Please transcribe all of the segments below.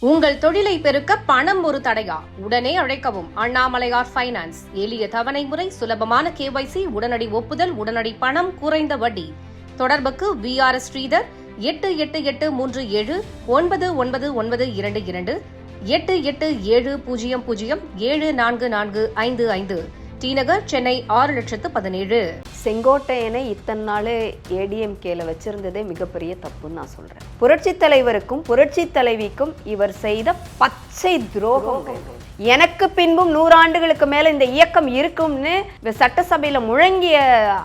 உங்கள் தொழிலை பெருக்க பணம் ஒரு தடையா? உடனே அழைக்கவும். அண்ணாமலையார் ஃபைனான்ஸ் எளிய தவணை முறை சுலபமான கேவைசி உடனடி ஒப்புதல் உடனடி பணம் குறைந்த வட்டி. தொடர்புக்கு வி ஆர் ஸ்ரீதர் எட்டு எட்டு எட்டு மூன்று ஏழு ஒன்பது ஒன்பது ஒன்பது இரண்டு இரண்டு எட்டு எட்டு ஏழு பூஜ்ஜியம் பூஜ்ஜியம் ஏழு நான்கு நான்கு ஐந்து ஐந்து. டிநகர் சென்னை ஆறு லட்சத்து பதினேழு. செங்கோட்டையனை இத்தனை நாள் ஏடிஎம்கேல வச்சிருந்ததே மிகப்பெரிய தப்புன்னு நான் சொல்றேன். புரட்சி தலைவருக்கும் புரட்சி தலைவிக்கும் இவர் செய்த பச்சை துரோகம் எனக்கு பின்பும் நூறாண்டுகளுக்கு மேல இந்த இயக்கம் இருக்கும்னு சட்டசபையில முழங்கிய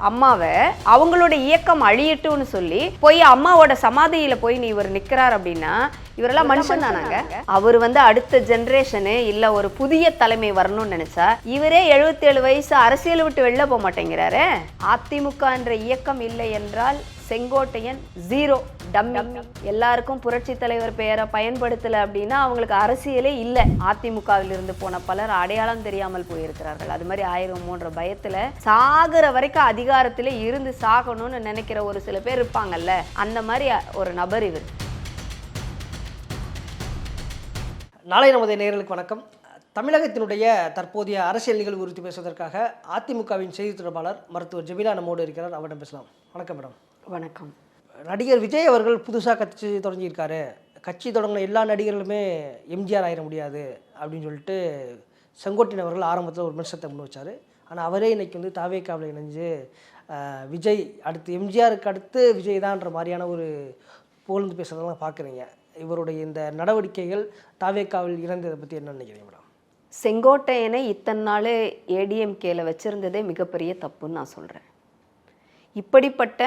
அம்மாவை அவங்களோட இயக்கம் அழியட்டும்னு சொல்லி போய் அம்மாவோட சமாதியில போய் நீ இவர் நிக்கிறார் அப்படின்னா இவரெல்லாம் மனுஷன் தானாங்க. அவர் வந்து அடுத்த ஜெனரேஷனு இல்ல ஒரு புதிய தலைமை வரணும்னு நினைச்சா இவரே 77 வயசு அரசியல் விட்டு வெளில போக மாட்டேங்கிறாரு. அதிமுக என்ற இயக்கம் இல்லை என்றால் செங்கோட்டையன் ஜீரோ டம்மி எல்லாருக்கும் புரட்சி தலைவர் பெயரை பயன்படுத்தல அப்படின்னா அவங்களுக்கு அரசியலே இல்லை. அதிமுகவில் இருந்து போன பலர் அடையாளம் தெரியாமல் போயிருக்கிறார்கள். அது மாதிரி ஆயிரமோன்ற பயத்துல சாகுற வரைக்கும் அதிகாரத்திலே இருந்து சாகணும்னு நினைக்கிற ஒரு சில பேர் இருப்பாங்கல்ல. அந்த மாதிரி ஒரு நபர் இவர். நாளை நமது நேயர்களுக்கு வணக்கம். தமிழகத்தினுடைய தற்போதைய அரசியல் நிகழ்வு குறித்து பேசுவதற்காக அதிமுகவின் செய்தி தொடர்பாளர் மருத்துவர் ஜெமிலா நம்மோடு இருக்கிறார். அவரிடம் பேசலாம். வணக்கம் மேடம். வணக்கம். நடிகர் விஜய் அவர்கள் புதுசாக கட்சி தொடங்கியிருக்காரு. கட்சி தொடங்கின எல்லா நடிகர்களுமே எம்ஜிஆர் ஆயிட முடியாது அப்படின்னு சொல்லிட்டு செங்கோட்டையன் அவர்கள் ஆரம்பத்தில் ஒரு விமர்சனத்தை முன் வச்சார். ஆனால் அவரே இன்னைக்கு வந்து தாவேக்காவில் இணைஞ்சு விஜய் அடுத்து எம்ஜிஆருக்கு அடுத்து விஜய் தான்ற மாதிரியான ஒரு புகழ்ந்து பேசுறதெல்லாம் பார்க்குறீங்க இவருடைய இந்த நடவடிக்கைகள் தாவேக்காவில் இறந்ததை பற்றி என்ன நினைக்கிறீங்க மேடம்? செங்கோட்டையனை இத்தனை நாள் ஏடிஎம்கேல வச்சிருந்ததே மிகப்பெரிய தப்புன்னு நான் சொல்கிறேன் இப்படிப்பட்ட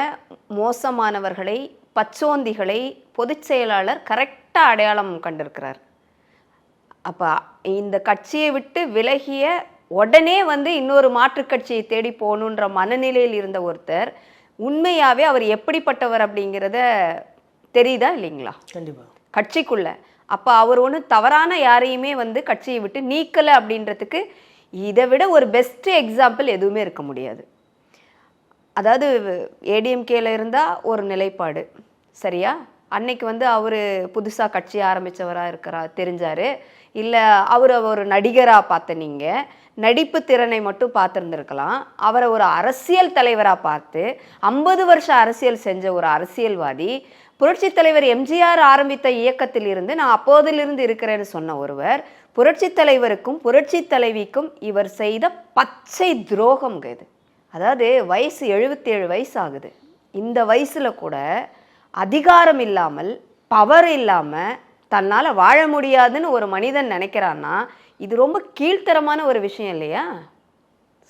மோசமானவர்களை பச்சோந்திகளை பொதுச் செயலாளர் கரெக்டாக அடையாளம் கண்டிருக்கிறார். அப்போ இந்த கட்சியை விட்டு விலகிய உடனே வந்து இன்னொரு மாற்றுக் கட்சியை தேடி போகணுன்ற மனநிலையில் இருந்த ஒருத்தர் உண்மையாகவே அவர் எப்படிப்பட்டவர் அப்படிங்கிறத தெரியுதா இல்லைங்களா? கண்டிப்பாக கட்சிக்குள்ள அப்போ அவர் ஒன்றும் தவறான யாரையுமே வந்து கட்சியை விட்டு நீக்கலை அப்படின்றதுக்கு இதை விட ஒரு பெஸ்ட் எக்ஸாம்பிள் எதுவுமே இருக்க முடியாது. அதாவது ஏடிஎம்கேல இருந்தால் ஒரு நிலைப்பாடு. சரியா? அன்னைக்கு வந்து அவர் புதுசாக கட்சி ஆரம்பித்தவராக இருக்கிறா தெரிஞ்சார். இல்லை அவர் ஒரு நடிகராக பார்த்த நீங்கள் நடிப்பு திறனை மட்டும் பார்த்துருந்துருக்கலாம். அவரை ஒரு அரசியல் தலைவராக பார்த்து ஐம்பது வருஷம் அரசியல் செஞ்ச ஒரு அரசியல்வாதி புரட்சி தலைவர் எம்ஜிஆர் ஆரம்பித்த இயக்கத்தில் இருந்து நான் அப்போதிலிருந்து இருக்கிறேன்னு சொன்ன ஒருவர் புரட்சி தலைவருக்கும் புரட்சி தலைவிக்கும் இவர் செய்த பச்சை துரோகம்ங்க இது. அதாவது வயசு 77 வயசு ஆகுது இந்த வயசுல கூட அதிகாரம் இல்லாமல் பவர் இல்லாமல் தன்னால் வாழ முடியாதுன்னு ஒரு மனிதன் நினைக்கிறான்னா இது ரொம்ப கீழ்த்தரமான ஒரு விஷயம் இல்லையா?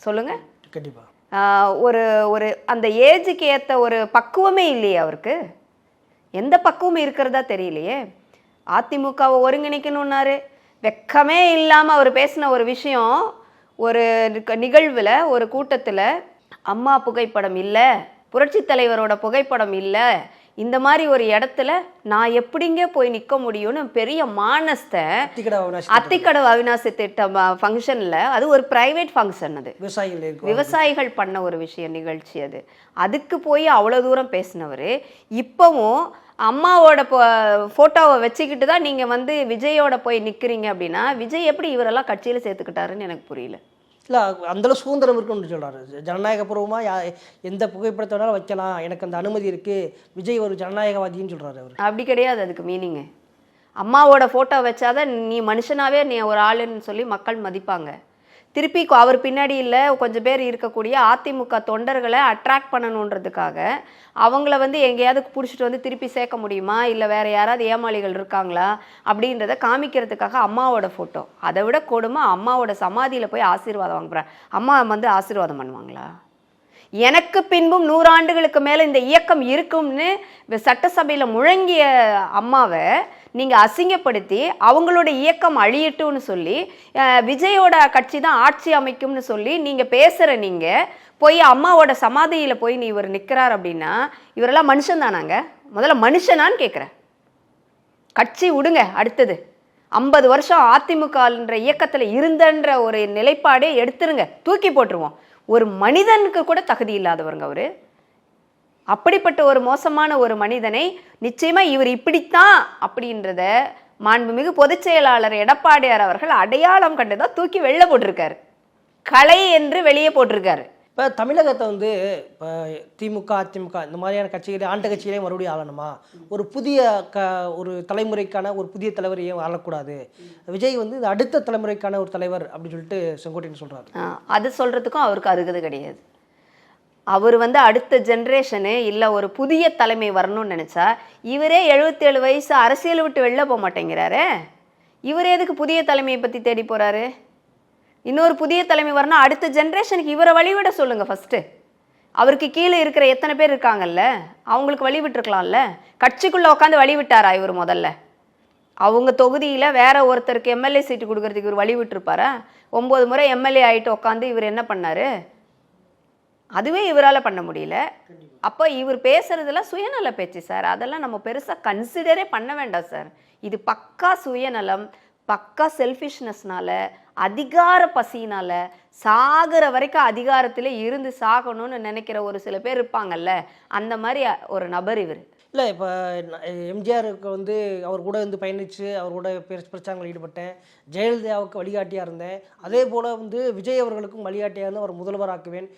சொல்லுங்க. கண்டிப்பாக ஒரு ஒரு அந்த ஏஜுக்கு ஏற்ற ஒரு பக்குவமே இல்லையே அவருக்கு? எந்த பக்குவம் இருக்கிறதா தெரியலையே. அதிமுகவை ஒருங்கிணைக்கணும்னாரு. வெக்கமே இல்லாமல் அவர் பேசின ஒரு விஷயம் ஒரு நிகழ்வில் ஒரு கூட்டத்தில் அம்மா புகைப்படம் இல்லை புரட்சி தலைவரோட புகைப்படம் இல்லை இந்த மாதிரி ஒரு இடத்துல நான் எப்படிங்க போய் நிற்க முடியும்னு பெரிய மானஸ்தை அத்திக்கடவு அவிநாசி திட்டம் ஃபங்க்ஷனில் அது ஒரு பிரைவேட் ஃபங்க்ஷன் அது. விவசாயிகள் பண்ண ஒரு விஷயம் நிகழ்ச்சி அது. அதுக்கு போய் அவ்வளோ தூரம் பேசினவர். இப்போவும் அம்மாவோட ஃபோட்டோவை வச்சுக்கிட்டு தான் நீங்கள் வந்து விஜயோட போய் நிற்கிறீங்க அப்படின்னா விஜய் எப்படி இவரெல்லாம் கட்சியில் சேர்த்துக்கிட்டாருன்னு எனக்கு புரியல. இல்லை அந்தளவு சுதந்திரம் இருக்குன்னு சொல்கிறாரு ஜனநாயகபூர்வமாக யா எந்த புகைப்படத்தை வேணாலும் வைக்கலாம். எனக்கு அந்த அனுமதி இருக்குது விஜய் ஒரு ஜனநாயகவாதின்னு சொல்கிறாரு அவர். அப்படி கிடையாது அதுக்கு மீனிங்கு அம்மாவோட ஃபோட்டோ வச்சாதான் நீ மனுஷனாவே நீ ஒரு ஆளுன்னு சொல்லி மக்கள் மதிப்பாங்க. திருப்பி அவர் பின்னாடி இல்லை கொஞ்சம் பேர் இருக்கக்கூடிய அதிமுக தொண்டர்களை அட்ராக்ட் பண்ணணுன்றதுக்காக அவங்கள வந்து எங்கேயாவது பிடிச்சிட்டு வந்து திருப்பி சேர்க்க முடியுமா? இல்லை வேற யாராவது ஏமாளிகள் இருக்காங்களா? அப்படின்றத காமிக்கிறதுக்காக அம்மாவோட ஃபோட்டோ அதை விட கொடுமை அம்மாவோட சமாதியில் போய் ஆசீர்வாதம் வாங்க அம்மா வந்து ஆசீர்வாதம் பண்ணுவாங்களா? எனக்கு பின்பும் நூறாண்டுகளுக்கு மேலே இந்த இயக்கம் இருக்கும்னு இந்த முழங்கிய அம்மாவை நீங்கள் அசிங்கப்படுத்தி அவங்களோட இயக்கம் அழியட்டும்னு சொல்லி விஜயோட கட்சி தான் ஆட்சி அமைக்கும்னு சொல்லி நீங்கள் பேசுகிற நீங்கள் போய் அம்மாவோட சமாதியில் போய் நீ இவர் நிற்கிறார் அப்படின்னா இவரெல்லாம் மனுஷன் தானாங்க? முதல்ல மனுஷனான்னு கேட்குறேன் கட்சி விடுங்க அடுத்தது. ஐம்பது வருஷம் அதிமுகன்ற இயக்கத்தில் இருந்தன்ற ஒரு நிலைப்பாடே எடுத்துருங்க. தூக்கி போட்டுருவோம். ஒரு மனிதனுக்கு கூட தகுதி இல்லாதவருங்க அவரு. அப்படிப்பட்ட ஒரு மோசமான ஒரு மனிதனை நிச்சயமா இவர் இப்படித்தான் அப்படின்றத மாண்புமிகு பொதுச் செயலாளர் எடப்பாடியார் அவர்கள் அடையாளம் கண்டுதான் தூக்கி வெளில போட்டிருக்காரு. கலை என்று வெளியே போட்டிருக்காரு. இப்போ தமிழகத்தை வந்து இப்போ திமுக அதிமுக இந்த மாதிரியான கட்சிகளே ஆண்ட கட்சிகளே மறுபடியும் ஆளணுமா? ஒரு புதிய க ஒரு தலைமுறைக்கான ஒரு புதிய தலைவர் ஏன் ஆளக்கூடாது. விஜய் வந்து அடுத்த தலைமுறைக்கான ஒரு தலைவர் அப்படின்னு சொல்லிட்டு செங்கோட்டையன் சொல்கிறாரு அது சொல்கிறதுக்கும் அவருக்கு அருகது கிடையாது. அவர் வந்து அடுத்த ஜென்ரேஷனு இல்லை ஒரு புதிய தலைமை வரணும்னு நினச்சா இவரே 77 வயசு அரசியல் விட்டு வெளில போக மாட்டேங்கிறாரு. இவர் எதுக்கு புதிய தலைமையை பற்றி தேடி போகிறாரு இன்னொரு புதிய தலைமை வரணும். அடுத்த ஜென்ரேஷனுக்கு இவரை வழிவிட சொல்லுங்கள் ஃபஸ்ட்டு அவருக்கு கீழே இருக்கிற எத்தனை பேர் இருக்காங்கல்ல? அவங்களுக்கு வழி விட்டுருக்கலாம்ல கட்சிக்குள்ளே உட்காந்து வழி விட்டாரா இவர் முதல்ல? அவங்க தொகுதியில் வேற ஒருத்தருக்கு எம்எல்ஏ சீட்டு கொடுக்கறதுக்கு இவர் வழி விட்டுருப்பாரா ஒம்பது முறை எம்எல்ஏ ஆகிட்டு உட்காந்து இவர் என்ன பண்ணார்? அதுவே இவரால் பண்ண முடியல. அப்போ இவர் பேசுறதெல்லாம் சுயநல பேச்சு சார் அதெல்லாம் நம்ம பெருசாக கன்சிடரே பண்ண வேண்டாம் சார் இது பக்கா சுயநலம் பக்கா செல்ஃபிஷ்னஸ்னால அதிகார பசியினால் சாகிற வரைக்கும் அதிகாரத்தில் இருந்து சாகணும்னு நினைக்கிற ஒரு சில பேர் இருப்பாங்கல்ல அந்த மாதிரி ஒரு நபர் இவர். இல்லை இப்போ எம்ஜிஆருக்கு வந்து அவர் கூட வந்து பயணித்து அவர் கூட பெரு- பிரச்சாரங்களில் ஈடுபட்டேன். ஜெயலலிதாவுக்கு வழிகாட்டியாக இருந்தேன். அதே போல் வந்து விஜய் அவர்களுக்கும் வழிகாட்டியாக இருந்து அவர் முதல்வராக்குவேன்.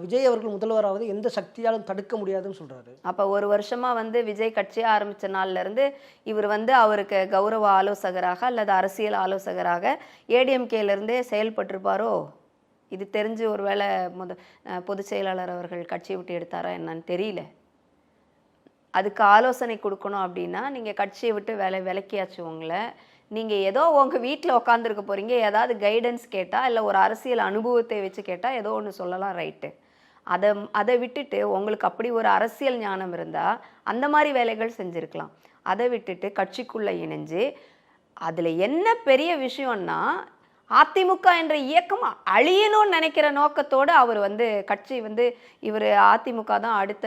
விஜய் அவர்கள் முதல்வராவது எந்த சக்தியாலும் தடுக்க முடியாதுன்னு சொல்கிறாரு அப்போ ஒரு வருஷமாக வந்து விஜய் கட்சியை ஆரம்பித்த நாள்லேருந்து இவர் வந்து அவருக்கு கௌரவ ஆலோசகராக அல்லது அரசியல் ஆலோசகராக ஏடிஎம்கேலேருந்தே செயல்பட்டிருப்பாரோ? இது தெரிஞ்சு ஒருவேளை முத பொதுச் செயலாளர் அவர்கள் கட்சியை விட்டு எடுத்தாரா என்னன்னு தெரியல. அதுக்கு ஆலோசனை கொடுக்கணும் அப்படின்னா நீங்கள் கட்சியை விட்டு வேலை விலக்கியாச்சு உங்களை. நீங்கள் ஏதோ உங்கள் வீட்டில் உட்காந்துருக்க போகிறீங்க ஏதாவது கைடன்ஸ் கேட்டால் இல்லை ஒரு அரசியல் அனுபவத்தை வச்சு கேட்டால் ஏதோ ஒன்று சொல்லலாம் ரைட்டு அதை அதை விட்டுட்டு உங்களுக்கு அப்படி ஒரு அரசியல் ஞானம் இருந்தால் அந்த மாதிரி வேலைகள் செஞ்சுருக்கலாம். அதை விட்டுட்டு கட்சிக்குள்ளே இணைஞ்சு அதில் என்ன பெரிய விஷயம்னா அதிமுக என்ற இயக்கம் அழியணும்னு நினைக்கிற நோக்கத்தோடு அவர் வந்து கட்சி வந்து இவர் அதிமுக தான் அடுத்த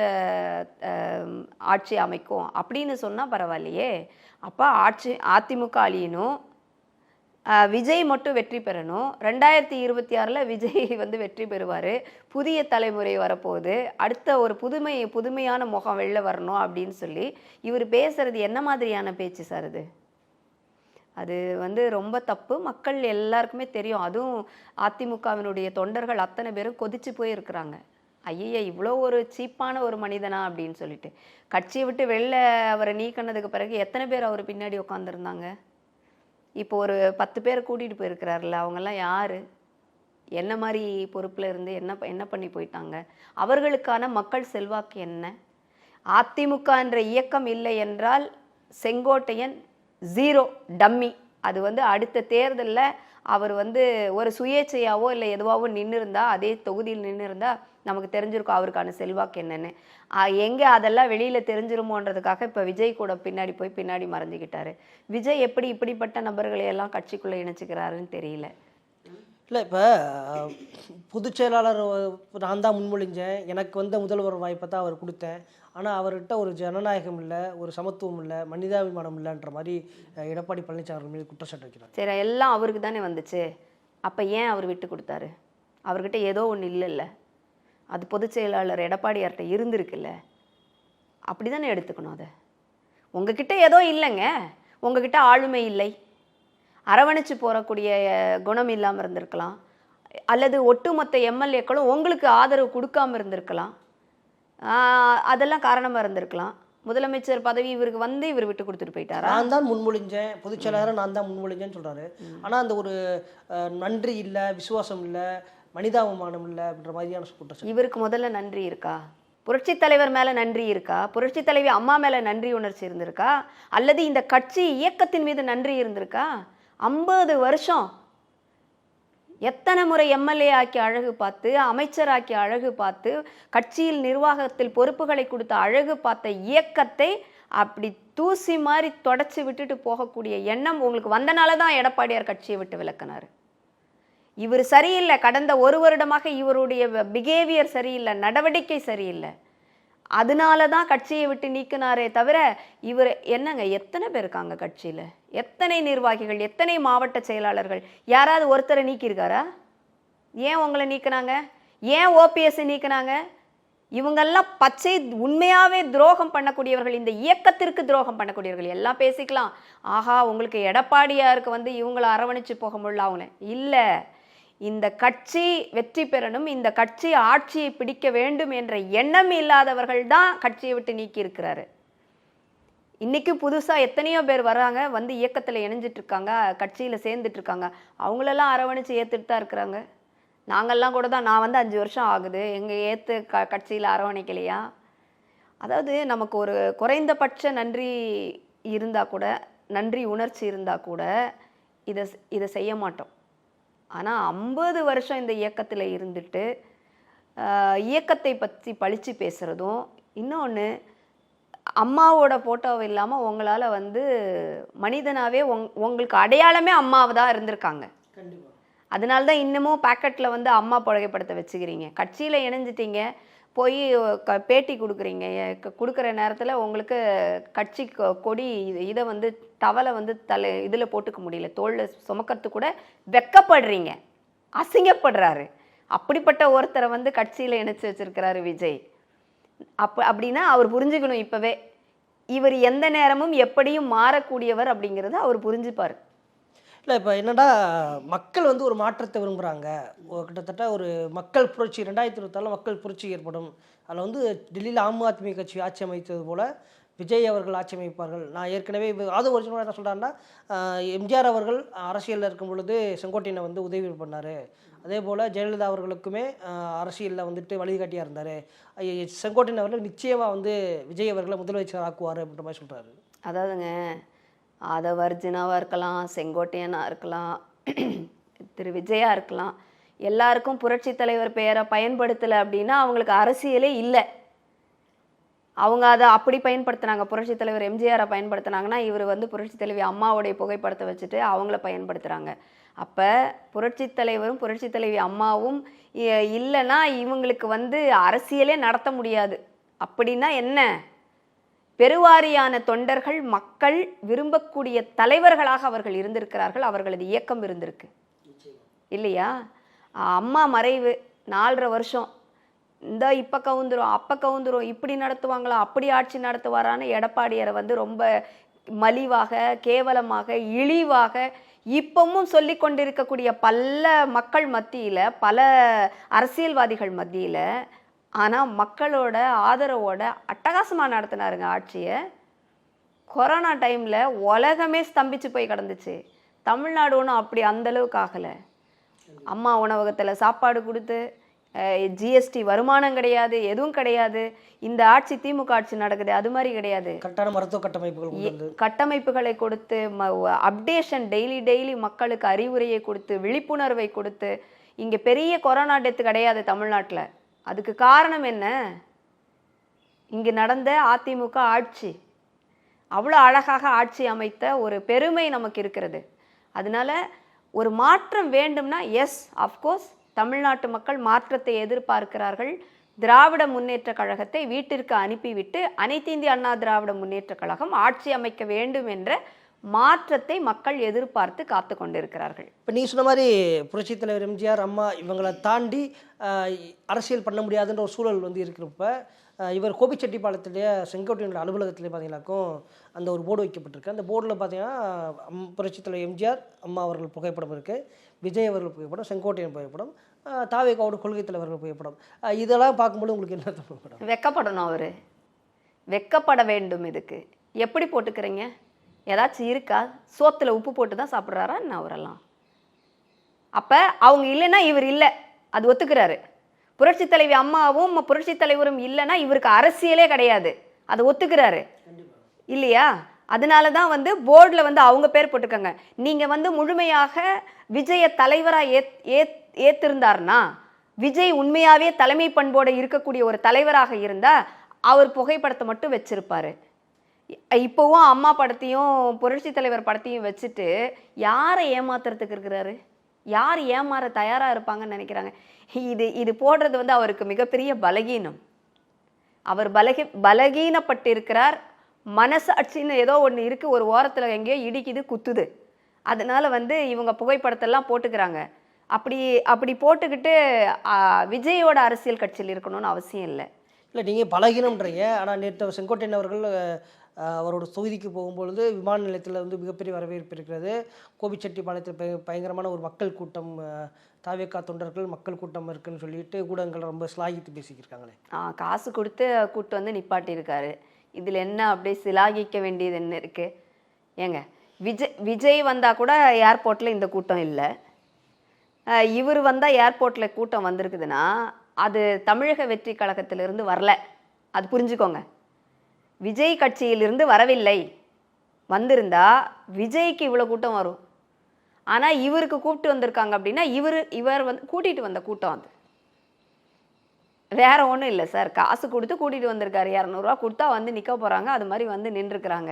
ஆட்சி அமைக்கும். அப்படின்னு சொன்னால் பரவாயில்லையே. அப்போ ஆட்சி அதிமுக அழியணும். விஜய் மட்டும் வெற்றி பெறணும். ரெண்டாயிரத்தி இருபத்தி ஆறில் விஜய் வந்து வெற்றி பெறுவார். புதிய தலைமுறை வரப்போகுது. அடுத்த ஒரு புதுமை புதுமையான முகம் வெளில வரணும் அப்படின்னு சொல்லி இவர் பேசுறது என்ன மாதிரியான பேச்சு சார் இது அது வந்து ரொம்ப தப்பு. மக்கள் எல்லாருக்குமே தெரியும். அதுவும் அதிமுகவினுடைய தொண்டர்கள் அத்தனை பேரும் கொதிச்சு போய் இருக்கிறாங்க இவ்வளோ ஒரு சீப்பான ஒரு மனிதனா அப்படின்னு சொல்லிட்டு. கட்சியை விட்டு வெளில அவரை நீக்கினதுக்கு பிறகு எத்தனை பேர் அவர் பின்னாடி உட்காந்துருந்தாங்க இப்போ ஒரு பத்து பேர் கூட்டிகிட்டு போயிருக்கிறாருல்ல அவங்கெல்லாம் யார்? என்ன மாதிரி பொறுப்பில் இருந்து என்ன என்ன பண்ணி போயிட்டாங்க? அவர்களுக்கான மக்கள் செல்வாக்கு என்ன? அதிமுக என்ற இயக்கம் இல்லை என்றால் செங்கோட்டையன் ஜீரோ டம்மி அது வந்து அடுத்த தேர்தலில் அவர் வந்து ஒரு சுயேட்சையாவோ இல்லை எதுவாகவோ நின்று இருந்தால் அதே தொகுதியில் நின்று இருந்தால் நமக்கு தெரிஞ்சிருக்கும் அவருக்கான செல்வாக்கு என்னென்னு. எங்கே அதெல்லாம் வெளியில் தெரிஞ்சிருமோன்றதுக்காக இப்போ விஜய் கூட பின்னாடி போய் பின்னாடி மறைஞ்சிக்கிட்டாரு. விஜய் எப்படி இப்படிப்பட்ட நபர்களை எல்லாம் கட்சிக்குள்ளே இணைச்சிக்கிறாருன்னு தெரியல. இல்லை இப்போ பொதுச் செயலாளர் நான் தான் முன்மொழிஞ்சேன். எனக்கு வந்த முதல்வர் வாய்ப்பை தான் அவர் கொடுத்தேன். ஆனால் அவர்கிட்ட ஒரு ஜனநாயகம் இல்லை ஒரு சமத்துவம் இல்லை மனிதாபிமானம் இல்லைன்ற மாதிரி எடப்பாடி பழனிசாமி அவர்கள் மீது குற்றச்சாட்டு வைக்கிறார். சரி எல்லாம் அவருக்கு தானே வந்துச்சு. அப்போ ஏன் அவர் விட்டு கொடுத்தாரு? அவர்கிட்ட ஏதோ ஒன்று இல்லைல்ல. அது பொதுச் செயலாளர் எடப்பாடியார்கிட்ட இருந்திருக்குல்ல. அப்படிதானே எடுத்துக்கணும் அதை? உங்ககிட்ட ஏதோ இல்லைங்க. உங்ககிட்ட ஆளுமை இல்லை. அரவணைச்சு போறக்கூடிய அஹ், குணம் இல்லாமல் இருந்திருக்கலாம். அல்லது ஒட்டுமொத்த எம்எல்ஏக்களும் உங்களுக்கு ஆதரவு கொடுக்காம இருந்திருக்கலாம். அதெல்லாம் காரணமாக இருந்திருக்கலாம். முதலமைச்சர் பதவி இவருக்கு வந்து இவர் விட்டு கொடுத்துட்டு போயிட்டாரா? நான் தான் முன்மொழிஞ்சேன். பொதுச் செயலாளரை நான் தான் முன்மொழிஞ்சேன்னு சொல்கிறாரு ஆனால் அந்த ஒரு நன்றி இல்லை விசுவாசம் இல்லை மனிதாபிமானம் இல்லை அப்படின்ற மாதிரியான குற்றச்சாட்டு இவருக்கு முதல்ல நன்றி இருக்கா? புரட்சி தலைவர் மேல நன்றி இருக்கா? புரட்சி தலைவி அம்மா மேல நன்றி உணர்ச்சி இருந்திருக்கா? அல்லது இந்த கட்சி இயக்கத்தின் மீது நன்றி இருந்திருக்கா? ஐம்பது வருஷம். எத்தனை முறை எம்எல்ஏ ஆக்கி அழகு பார்த்து அமைச்சராக்கி அழகு பார்த்து கட்சியில் நிர்வாகத்தில் பொறுப்புகளை கொடுத்த அழகு பார்த்த இயக்கத்தை அப்படி தூசி மாதிரி தொடச்சி விட்டுட்டு போகக்கூடிய எண்ணம் உங்களுக்கு வந்தனால தான் எடப்பாடியார் கட்சியை விட்டு விளக்குனார் இவர் சரியில்லை. கடந்த ஒரு வருடமாக இவருடைய பிஹேவியர் சரியில்லை. நடவடிக்கை சரியில்லை. அதனால தான் கட்சியை விட்டு நீக்கினாரே தவிர இவர் என்னங்க எத்தனை பேர் இருக்காங்க கட்சியில்? எத்தனை நிர்வாகிகள் எத்தனை மாவட்ட செயலாளர்கள்? யாராவது ஒருத்தரை நீக்கியிருக்காரா? ஏன் உங்களை நீக்கினாங்க? ஏன் ஓபிஎஸ் நீக்கினாங்க? இவங்கெல்லாம் பச்சை உண்மையாகவே துரோகம் பண்ணக்கூடியவர்கள் இந்த இயக்கத்திற்கு துரோகம் பண்ணக்கூடியவர்கள். எல்லாம் பேசிக்கலாம். ஆஹா உங்களுக்கு எடப்பாடியாருக்கு வந்து இவங்கள அரவணைச்சு போக முடியல அவங்கள. இல்லை. இந்த கட்சி வெற்றி பெறணும் இந்த கட்சி ஆட்சியை பிடிக்க வேண்டும் என்ற எண்ணம் இல்லாதவர்கள் தான் கட்சியை விட்டு நீக்கி இருக்கிறாரு இன்னைக்கு புதுசாக எத்தனையோ பேர் வராங்க வந்து இயக்கத்தில் இணைஞ்சிட்டு இருக்காங்க சேர்ந்துட்ருக்காங்க சேர்ந்துட்டு இருக்காங்க. அவங்களெல்லாம் அரவணைச்சு ஏற்றுட்டு தான் இருக்கிறாங்க. நாங்கள்லாம் கூட தான் நான் வந்து அஞ்சு வருஷம் ஆகுது எங்கள் ஏற்று க கட்சியில் அரவணைக்கலையா? அதாவது நமக்கு ஒரு குறைந்தபட்ச நன்றி இருந்தால் கூட நன்றி உணர்ச்சி இருந்தால் கூட இதை இதை செய்ய மாட்டோம். ஆனால் ஐம்பது வருஷம் இந்த இயக்கத்தில் இருந்துட்டு இயக்கத்தை பற்றி பழித்து பேசுகிறதும் இன்னொன்று அம்மாவோட ஃபோட்டோவை இல்லாமல் உங்களால் வந்து மனிதனாகவே உங் உங்களுக்கு அடையாளமே அம்மாவை தான் இருந்திருக்காங்க. கண்டிப்பாக அதனால தான் இன்னமும் பாக்கெட்டில் வந்து அம்மா புழகைப்படத்தை வச்சுக்கிறீங்க. கட்சியில் இணைஞ்சிட்டீங்க. போய் க பேட்டி கொடுக்குறீங்க. க- கொடுக்குற நேரத்தில் உங்களுக்கு கட்சி கொ- கொடி இதை வந்து டவலை வந்து தலை இதில் போட்டுக்க முடியல. தோளில் சுமக்கிறது கூட வெக்கப்படுறீங்க. அசிங்கப்படுறாரு. அப்படிப்பட்ட ஒருத்தரை வந்து கட்சியில் இணைச்சி வச்சிருக்கிறாரு விஜய். அப்போ அப்படின்னா அவர் புரிஞ்சுக்கணும் இப்போவே. இவர் எந்த நேரமும் எப்படியும் மாறக்கூடியவர் அப்படிங்கிறத அவர் புரிஞ்சுப்பார். இல்லை இப்போ என்னென்னா மக்கள் வந்து ஒரு மாற்றத்தை விரும்புகிறாங்க கிட்டத்தட்ட ஒரு மக்கள் புரட்சி ரெண்டாயிரத்தி இருபத்தாலும் மக்கள் புரட்சி ஏற்படும். அதில் வந்து டெல்லியில் ஆம் ஆத்மி கட்சி ஆட்சி அமைத்தது போல் விஜய் அவர்கள் ஆட்சி அமைப்பார்கள். நான் ஏற்கனவே அது ஒரிஜினலாக என்ன சொல்கிறாருன்னா எம்ஜிஆர் அவர்கள் அரசியலில் இருக்கும் பொழுது செங்கோட்டையனை வந்து உதவி பண்ணார். அதே போல் ஜெயலலிதா அவர்களுக்குமே அரசியலில் வந்துட்டு வழிகாட்டியாக இருந்தார். செங்கோட்டையன் அவர்கள் நிச்சயமாக வந்து விஜய் அவர்களை முதலமைச்சர் ஆக்குவார் அப்படின்ற மாதிரி சொல்கிறாரு அதாவதுங்க ஆதவர்ஜுனாவாக இருக்கலாம் செங்கோட்டையனாக இருக்கலாம் திரு விஜயா இருக்கலாம். எல்லாருக்கும் புரட்சி தலைவர் பெயரை பயன்படுத்தலை அப்படின்னா அவங்களுக்கு அரசியலே இல்லை. அவங்க அதை அப்படி பயன்படுத்துனாங்க. புரட்சி தலைவர் எம்ஜிஆரை பயன்படுத்தினாங்கன்னா இவர் வந்து புரட்சி தலைவி அம்மாவுடைய புகைப்படத்தை வச்சுட்டு அவங்கள பயன்படுத்துகிறாங்க அப்போ புரட்சி தலைவரும் புரட்சி தலைவி அம்மாவும் இ- இல்லைன்னா இவங்களுக்கு வந்து அரசியலே நடத்த முடியாது. அப்படின்னா என்ன? பெருவாரியான தொண்டர்கள் மக்கள் விரும்பக்கூடிய தலைவர்களாக அவர்கள் இருந்திருக்கிறார்கள். அவர்களது இயக்கம் இருந்திருக்கு. இல்லையா? அம்மா மறைவு நாலரை வருஷம். இந்த இப்போ கவுந்துரும் அப்போ கவுந்துரும் இப்படி நடத்துவாங்களா அப்படி ஆட்சி நடத்துவாரான்னு எடப்பாடியரை வந்து ரொம்ப மலிவாக கேவலமாக இழிவாக இப்பவும் சொல்லி கொண்டிருக்கக்கூடிய பல மக்கள் மத்தியில் பல அரசியல்வாதிகள் மத்தியில் ஆனால் மக்களோட ஆதரவோட அட்டகாசமாக நடத்தினாருங்க ஆட்சியை. கொரோனா டைமில் உலகமே ஸ்தம்பிச்சு போய் கிடந்துச்சு. தமிழ்நாடு ஒன்றும் அப்படி அந்த அளவுக்கு ஆகலை. அம்மா உணவகத்தில் சாப்பாடு கொடுத்து ஜிஎஸ்டி வருமானம் கிடையாது எதுவும் கிடையாது. இந்த ஆட்சி திமுக ஆட்சி நடக்குது அது மாதிரி கிடையாது. மருத்துவ கட்டமைப்புகள் கட்டமைப்புகளை கொடுத்து அப்டேஷன் டெய்லி டெய்லி மக்களுக்கு அறிவுரையை கொடுத்து விழிப்புணர்வை கொடுத்து இங்கே பெரிய கொரோனா டெத்து கிடையாது தமிழ்நாட்டில். அதுக்கு காரணம் என்ன? இங்கு நடந்த அதிமுக ஆட்சி அவ்வளோ அழகாக ஆட்சி அமைத்த ஒரு பெருமை நமக்கு இருக்கிறது. அதனால ஒரு மாற்றம் வேண்டும்னா எஸ் அஃப்கோர்ஸ் தமிழ்நாட்டு மக்கள் மாற்றத்தை எதிர்பார்க்கிறார்கள். திராவிட முன்னேற்ற கழகத்தை வீட்டிற்கு அனுப்பிவிட்டு அனைத்து இந்திய அண்ணா திராவிட முன்னேற்ற கழகம் ஆட்சி அமைக்க வேண்டும் என்ற மாற்றத்தை மக்கள் எதிர்பார்த்து காத்து கொண்டிருக்கிறார்கள். இப்போ நீ சொன்ன மாதிரி புரட்சித் தலைவர் எம்ஜிஆர் அம்மா இவங்களை தாண்டி அரசியல் பண்ண முடியாதுன்ற ஒரு சூழல் வந்து இருக்கிறப்ப இவர் கோபிச்செட்டிப்பாளையத்துடைய செங்கோட்டையோட அலுவலகத்திலே பார்த்தீங்கன்னாக்கும் அந்த ஒரு போர்டு வைக்கப்பட்டிருக்கு. அந்த போர்டில் பார்த்தீங்கன்னா புரட்சித் தலைவர் எம்ஜிஆர் அம்மா அவர்கள் புகைப்படம் இருக்குது விஜய் அவர்கள் புகைப்படம் செங்கோட்டையன் புகைப்படம் தாவேகாவோட கொள்கை தலைவர்கள் புகைப்படம். இதெல்லாம் பார்க்கும்போது உங்களுக்கு என்ன தோணும் வெக்கப்படணும் அவரு. வெக்கப்பட வேண்டும் இதுக்கு. எப்படி போட்டுக்கிறீங்க? ஏதாச்சும் இருக்கா? சோத்தில் உப்பு போட்டு தான் சாப்பிட்றாரா என்ன அவரெல்லாம் அப்போ அவங்க இல்லைன்னா இவர் இல்லை. அது ஒத்துக்கிறாரு. புரட்சி தலைவி அம்மாவும் புரட்சி தலைவரும் இல்லைன்னா இவருக்கு அரசியலே கிடையாது. அதை ஒத்துக்கிறாரு. இல்லையா? அதனால தான் வந்து போர்டில் வந்து அவங்க பேர் போட்டிருக்காங்க. நீங்கள் வந்து முழுமையாக விஜய தலைவராக ஏத் ஏத் ஏத்திருந்தாருன்னா விஜய் உண்மையாகவே தலைமை பண்போடு இருக்கக்கூடிய ஒரு தலைவராக இருந்தால் அவர் புகைப்படத்தை மட்டும் வச்சிருப்பாரு. இப்போவும் அம்மா படத்தையும் புரட்சி தலைவர் படத்தையும் வச்சுட்டு யாரை ஏமாத்துறதுக்கு இருக்கிறாரு? யார் ஏமாற தயாராக இருப்பாங்கன்னு நினைக்கிறாங்க. இது இது போடுறது வந்து அவருக்கு மிகப்பெரிய பலகீனம். அவர் பலகி பலகீனப்பட்டிருக்கிறார். மனசாட்சின்னு ஏதோ ஒன்று இருக்குது ஒரு ஓரத்தில் எங்கேயோ இடிக்குது குத்துது. அதனால வந்து இவங்க புகைப்படத்தெல்லாம் போட்டுக்கிறாங்க. அப்படி அப்படி போட்டுக்கிட்டு விஜயோட அரசியல் கட்சியில் இருக்கணும்னு அவசியம் இல்லை. இல்லை நீங்கள் பலகீனம்ன்றீங்க. ஆனால் நேற்று செங்கோட்டையன் அவர்கள் அவரோட தொகுதிக்கு போகும்பொழுது விமான நிலையத்தில் வந்து மிகப்பெரிய வரவேற்பு இருக்கிறது. கோபிச்செட்டிப்பாளையத்தில் பய பயங்கரமான ஒரு மக்கள் கூட்டம் தாவேக்கா தொண்டர்கள் மக்கள் கூட்டம் இருக்குன்னு சொல்லிட்டு ஊடகங்கள் ரொம்ப சிலாகித்து பேசிக்கிருக்காங்களே. ஆ, காசு கொடுத்து கூட்டம் வந்து நிப்பாட்டியிருக்காரு. இதில் என்ன அப்படியே சிலாகிக்க வேண்டியது என்ன இருக்கு? ஏங்க விஜய் விஜய் வந்தால் கூட ஏர்போர்ட்டில் இந்த கூட்டம் இல்லை. இவர் வந்தால் ஏர்போர்ட்டில் கூட்டம் வந்திருக்குதுன்னா அது தமிழக வெற்றி கழகத்திலிருந்து வரல. அது புரிஞ்சுக்கோங்க. விஜய் கட்சியிலிருந்து வரவில்லை. வந்திருந்தா விஜய்க்கு இவ்வளோ கூட்டம் வரும். ஆனால் இவருக்கு கூப்பிட்டு வந்திருக்காங்க அப்படின்னா இவர் இவர் வந்து கூட்டிகிட்டு வந்த கூட்டம் அது. வேற ஒன்றும் இல்லை சார். காசு கொடுத்து கூட்டிகிட்டு வந்திருக்காரு. இரநூறுவா கொடுத்தா வந்து நிற்க போகிறாங்க அது மாதிரி வந்து நின்றுருக்குறாங்க.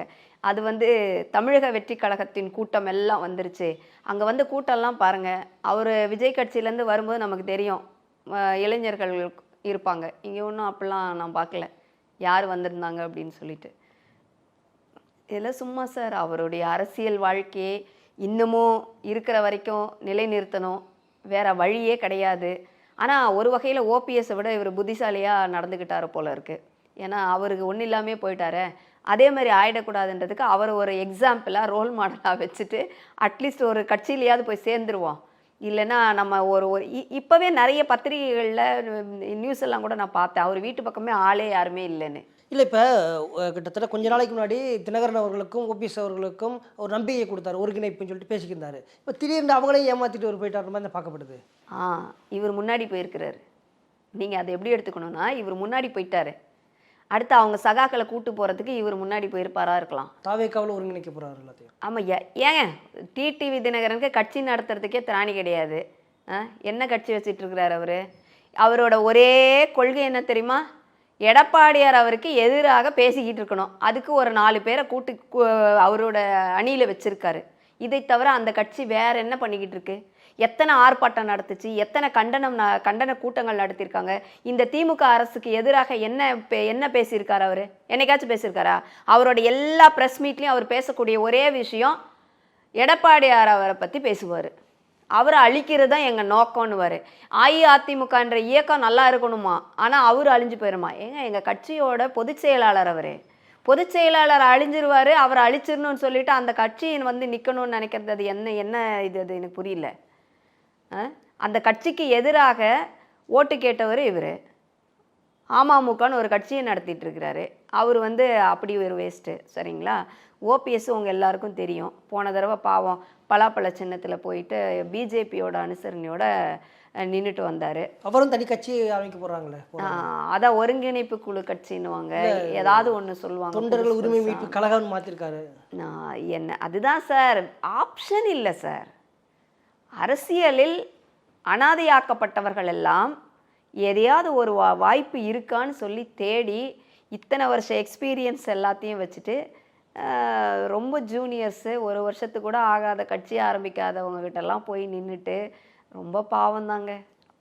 அது வந்து தமிழக வெற்றி கழகத்தின் கூட்டம் எல்லாம் வந்துருச்சு. அங்கே வந்து கூட்டம்லாம் பாருங்கள் அவர் விஜய் கட்சியிலேருந்து வரும்போது நமக்கு தெரியும். இளைஞர்கள் இருப்பாங்க. இங்கே ஒன்றும் அப்படிலாம் நான் பார்க்கல. யார் வந்திருந்தாங்க அப்படின்னு சொல்லிட்டு. இதெல்லாம் சும்மா சார் அவருடைய அரசியல் வாழ்க்கையே இன்னமும் இருக்கிற வரைக்கும் நிலைநிறுத்தணும். வேற வழியே கிடையாது. ஆனால் ஒரு வகையில் ஓபிஎஸை விட இவர் புத்திசாலியாக நடந்துக்கிட்டார் போல இருக்கு. ஏன்னா அவருக்கு ஒன்றும் இல்லாமே போயிட்டாரே. அதே மாதிரி ஆயிடக்கூடாதுன்றதுக்கு அவர் ஒரு எக்ஸாம்பிளாக ரோல் மாடலாக வச்சுட்டு அட்லீஸ்ட் ஒரு கட்சியிலையாவது போய் சேர்ந்துருவோம். இல்லைன்னா நம்ம ஒரு ஒரு இப்போவே நிறைய பத்திரிகைகளில் நியூஸ் எல்லாம் கூட நான் பார்த்தேன். அவர் வீட்டு பக்கமே ஆளே யாருமே இல்லைன்னு. இல்லை இப்போ கிட்டத்தட்ட கொஞ்ச நாளைக்கு முன்னாடி தினகரன் அவர்களுக்கும் ஓபிஎஸ் அவர்களுக்கும் ஒரு நம்பிக்கை கொடுத்தாரு ஒருங்கிணைப்புன்னு சொல்லிட்டு பேசிக்கிருந்தாரு. இப்போ திடீர்னு அவங்களையும் ஏமாற்றிட்டு ஒரு போயிட்டார் மாதிரி பார்க்கப்படுது? ஆ இவர் முன்னாடி போயிருக்கிறாரு. நீங்கள் அதை எப்படி எடுத்துக்கணும்னா இவர் முன்னாடி போயிட்டாரு. அடுத்து அவங்க சகாக்களை கூட்டு போகிறதுக்கு இவர் முன்னாடி போயிருப்பாரா இருக்கலாம். தாவேக்காவில் ஒருங்கிணைக்க போகிறாரு எல்லாத்தையும். ஆமாம் ஏங்க டிடிவி தினகரனுக்கு கட்சி நடத்துறதுக்கே திராணி கிடையாது. ஆ என்ன கட்சி வச்சிட்டு இருக்கிறார் அவர்? அவரோட ஒரே கொள்கை என்ன தெரியுமா? எடப்பாடியார் அவருக்கு எதிராக பேசிக்கிட்டு இருக்கணும் அதுக்கு ஒரு நாலு பேரை கூட்டு அவரோட அணியில் வச்சிருக்காரு. இதை தவிர அந்த கட்சி வேற என்ன பண்ணிக்கிட்டு இருக்கு எத்தனை ஆர்ப்பாட்டம் நடத்துச்சு எத்தனை கண்டனம் ந- கண்டன கூட்டங்கள் நடத்தியிருக்காங்க இந்த திமுக அரசுக்கு எதிராக என்ன பே- என்ன பேசியிருக்காரு அவர்? என்னைக்காச்சும் பேசியிருக்காரா? அவரோட எல்லா ப்ரெஸ் மீட்லேயும் அவர் பேசக்கூடிய ஒரே விஷயம் எடப்பாடியார் அவரை பற்றி பேசுவார். அவரை அழிக்கிறது தான் எங்கள் நோக்கம்னுவார். அஇஅதிமுகன்ற இயக்கம் நல்லா இருக்கணுமா? ஆனால் அவர் அழிஞ்சு போயிருமா? ஏங்க எங்கள் கட்சியோட பொதுச் செயலாளர் அவர். பொதுச் செயலாளர் அழிஞ்சிருவார் அவரை அழிச்சிடணும்னு சொல்லிட்டு அந்த கட்சியின் வந்து நிற்கணும்னு நினைக்கிறது அது என்ன என்ன இது அது எனக்கு புரியல. அந்த கட்சிக்கு எதிராக ஓட்டு கேட்டவர் இவர். அமமுகன்னு ஒரு கட்சியை நடத்திட்டு இருக்கிறாரு அவர் வந்து அப்படி ஒரு வேஸ்ட்டு சரிங்களா? ஓபிஎஸ் உங்கள் எல்லாருக்கும் தெரியும். போன தடவை பாவம் பலாப்பழ சின்னத்தில் போயிட்டு பிஜேபியோட அனுசரணையோட நின்றுட்டு வந்தார். அவரும் தனி கட்சி ஆரம்பிக்க போகிறாங்களே அதான் ஒருங்கிணைப்பு குழு கட்சின்னுவாங்க. ஏதாவது ஒன்று சொல்லுவாங்க தொண்டர்கள் உரிமை. மீட்பு கழகம்னு மாற்றிருக்காரு நான் என்ன அதுதான் சார் ஆப்ஷன் இல்லை சார். அரசியலில் அனாதையாக்கப்பட்டவர்கள் எல்லாம் எதையாவது ஒரு வா வாய்ப்பு இருக்கான்னு சொல்லி தேடி இத்தனை வருஷ எக்ஸ்பீரியன்ஸ் எல்லாத்தையும் வச்சுட்டு ரொம்ப ஜூனியர்ஸு ஒரு வருஷத்துக்கு கூட ஆகாத கட்சி ஆரம்பிக்காதவங்ககிட்டலாம் போய் நின்றுட்டு ரொம்ப பாவம் தாங்க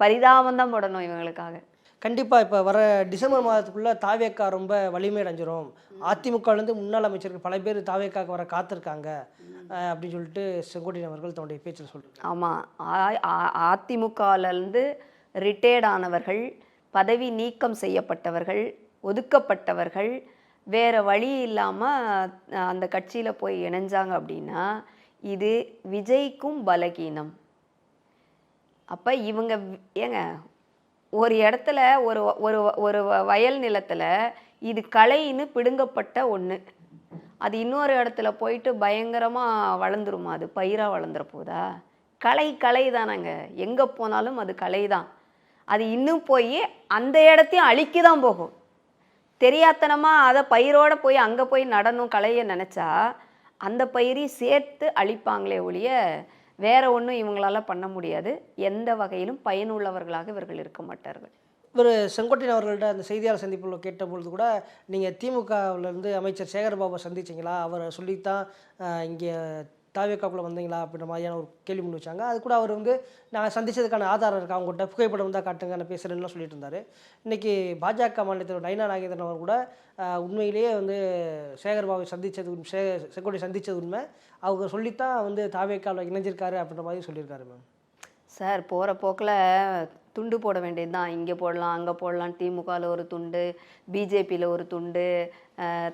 பரிதாபம் தான் படணும் இவங்களுக்காக. கண்டிப்பாக இப்போ வர டிசம்பர் மாதத்துக்குள்ளே தாவேக்கா ரொம்ப வலிமை அடைஞ்சிரும் அதிமுகலேருந்து முன்னாள் அமைச்சர்கள் பல பேர் தாவேக்காக்கு வர காத்திருக்காங்க. அப்படின்னு சொல்லிட்டு செங்கோட்டையன் அவர்கள் தன்னுடைய பேச்சில் சொல்கிறார் ஆமாம் அதிமுகலேருந்து ரிட்டையர்ட் ஆனவர்கள் பதவி நீக்கம் செய்யப்பட்டவர்கள் ஒதுக்கப்பட்டவர்கள் வேறு வழி இல்லாமல் அந்த கட்சியில் போய் இணைஞ்சாங்க அப்படின்னா இது விஜய்க்கும் பலகீனம். அப்போ இவங்க ஏங்க ஒரு இடத்துல ஒரு ஒரு ஒரு வ- வயல் நிலத்தில் இது களைன்னு பிடுங்கப்பட்ட ஒன்று அது இன்னொரு இடத்துல போயிட்டு பயங்கரமாக வளர்ந்துருமா? அது பயிராக வளர்ந்துற போதா? களை களை தானங்க. எங்கே போனாலும் அது களை தான். அது இன்னும் போய் அந்த இடத்தையும் அழிக்க தான் போகும். தெரியாத்தனமாக அதை பயிரோட போய் அங்கே போய் நடணும் கலையை நினச்சா அந்த பயிரையும் சேர்த்து அழிப்பாங்களே ஒழிய வேற ஒன்றும் இவங்களால பண்ண முடியாது. எந்த வகையிலும் பயனுள்ளவர்களாக இவர்கள் இருக்க மாட்டார்கள். இவர் செங்கோட்டையன் அவர்கள்ட்ட அந்த செய்தியாளர் சந்திப்பில் கேட்டபொழுது கூட நீங்கள் திமுகவிலேருந்து அமைச்சர் சேகர்பாபு சந்திச்சிங்களா? அவரை சொல்லித்தான் இங்கே தாவேக்காப்புல வந்தீங்களா அப்படின்ற மாதிரியான ஒரு கேள்வி முன் வச்சாங்க. அது கூட அவர் வந்து நான் சந்தித்ததுக்கான ஆதாரம் இருக்கா? அவங்ககிட்ட புகைப்படம் தான் காட்டுங்க நான் பேசுகிறேன்லாம் சொல்லிட்டு இருந்தார். இன்றைக்கி பாஜக மாநிலத்தில் நைனா நாகேந்திரன் அவர் கூட உண்மையிலேயே வந்து சேகர்பாபு சந்தித்தது உண்மை சே செக்கோடி சந்தித்தது உண்மை. அவங்க சொல்லித்தான் வந்து தாவேக்காவில் இணைஞ்சிருக்காரு அப்படின்ற மாதிரி சொல்லியிருக்காரு மேம். சார் போகிற போக்கில் துண்டு போட வேண்டியது தான் இங்கே போடலாம் அங்கே போடலாம். திமுகவில் ஒரு துண்டு பிஜேபியில் ஒரு துண்டு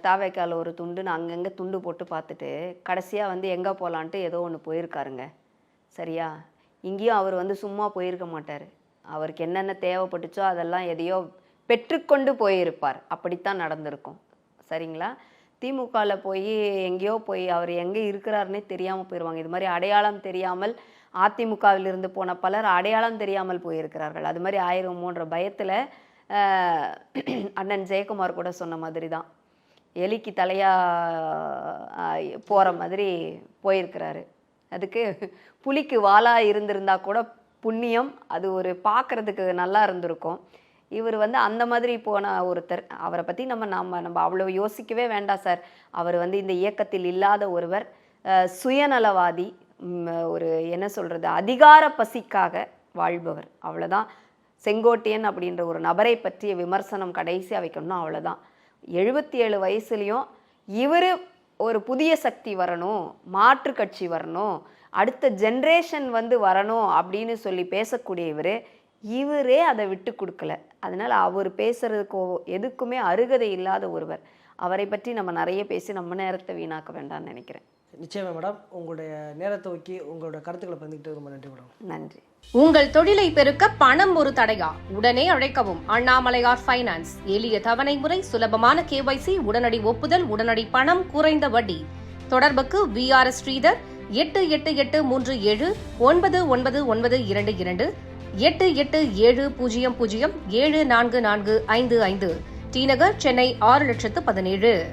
தாவேக்காவில் ஒரு துண்டுன்னு அங்கங்கே துண்டு போட்டு பார்த்துட்டு கடைசியாக வந்து எங்கே போகலான்ட்டு ஏதோ ஒன்று போயிருக்காருங்க. சரியா? இங்கேயும் அவர் வந்து சும்மா போயிருக்க மாட்டார். அவருக்கு என்னென்ன தேவைப்பட்டுச்சோ அதெல்லாம் எதையோ பெற்றுக்கொண்டு போயிருப்பார். அப்படித்தான் நடந்திருக்கும். சரிங்களா? திமுகவில் போய் எங்கேயோ போய் அவர் எங்கே இருக்கிறாருன்னே தெரியாமல் போயிடுவாங்க இது மாதிரி அடையாளம் தெரியாமல் அதிமுகவிலிருந்து போன பலர் அடையாளம் தெரியாமல் போயிருக்கிறார்கள். அது மாதிரி ஆயிருமோன்ற பயத்தில் அண்ணன் ஜெயக்குமார் கூட சொன்ன மாதிரி தான் எலிக்கு தலையா போகிற மாதிரி போயிருக்கிறாரு. அதுக்கு புலிக்கு வாலா இருந்திருந்தா கூட புண்ணியம் அது ஒரு பார்க்கறதுக்கு நல்லா இருந்திருக்கும். இவர் வந்து அந்த மாதிரி போன ஒருத்தர். அவரை பற்றி நம்ம நம்ம நம்ம அவ்வளோ யோசிக்கவே வேண்டாம் சார். அவர் வந்து இந்த இயக்கத்தில் இல்லாத ஒருவர். சுயநலவாதி ஒரு என்ன சொல்கிறது அதிகார பசிக்காக வாழ்பவர். அவ்வளோதான் செங்கோட்டையன் அப்படின்ற ஒரு நபரை பற்றிய விமர்சனம் கடைசியாக வைக்கணும்னா அவ்வளோதான் எழுபத்தி ஏழு வயசுலேயும் இவர் ஒரு புதிய சக்தி வரணும் மாற்று கட்சி வரணும் அடுத்த ஜென்ரேஷன் வந்து வரணும் அப்படின்னு சொல்லி பேசக்கூடிய இவர் இவரே அதை விட்டு கொடுக்கல. அதனால் அவர் பேசுறதுக்கோ எதுக்குமே அருகதை இல்லாத ஒருவர். அவரை பற்றி நம்ம நிறைய பேசி நம்ம நேரத்தை வீணாக்க வேண்டாம்னு நினைக்கிறேன். நிச்சயமா மேடம். உங்களுடைய நேரத்தை ஒக்கி உங்களோட கருத்துக்களை பகிர்ந்துக்கிட்டு ரொம்ப நன்றி மேடம். நன்றி. உங்கள் தொழிலை பெருக்க பணம் ஒரு தடையா? உடனே அழைக்கவும். அண்ணாமலையார் ஃபைனான்ஸ் எளிய தவணை முறை சுலபமான கேவைசி உடனடி ஒப்புதல் உடனடி பணம் குறைந்த வட்டி. தொடர்புக்கு வி ஆர் ஸ்ரீதர் எட்டு எட்டு எட்டு மூன்று ஏழு ஒன்பது ஒன்பது ஒன்பது இரண்டு இரண்டு எட்டு எட்டு ஏழு பூஜ்ஜியம் பூஜ்ஜியம் ஏழு நான்கு நான்கு ஐந்து ஐந்து. டிநகர் சென்னை ஆறு லட்சத்து பதினேழு.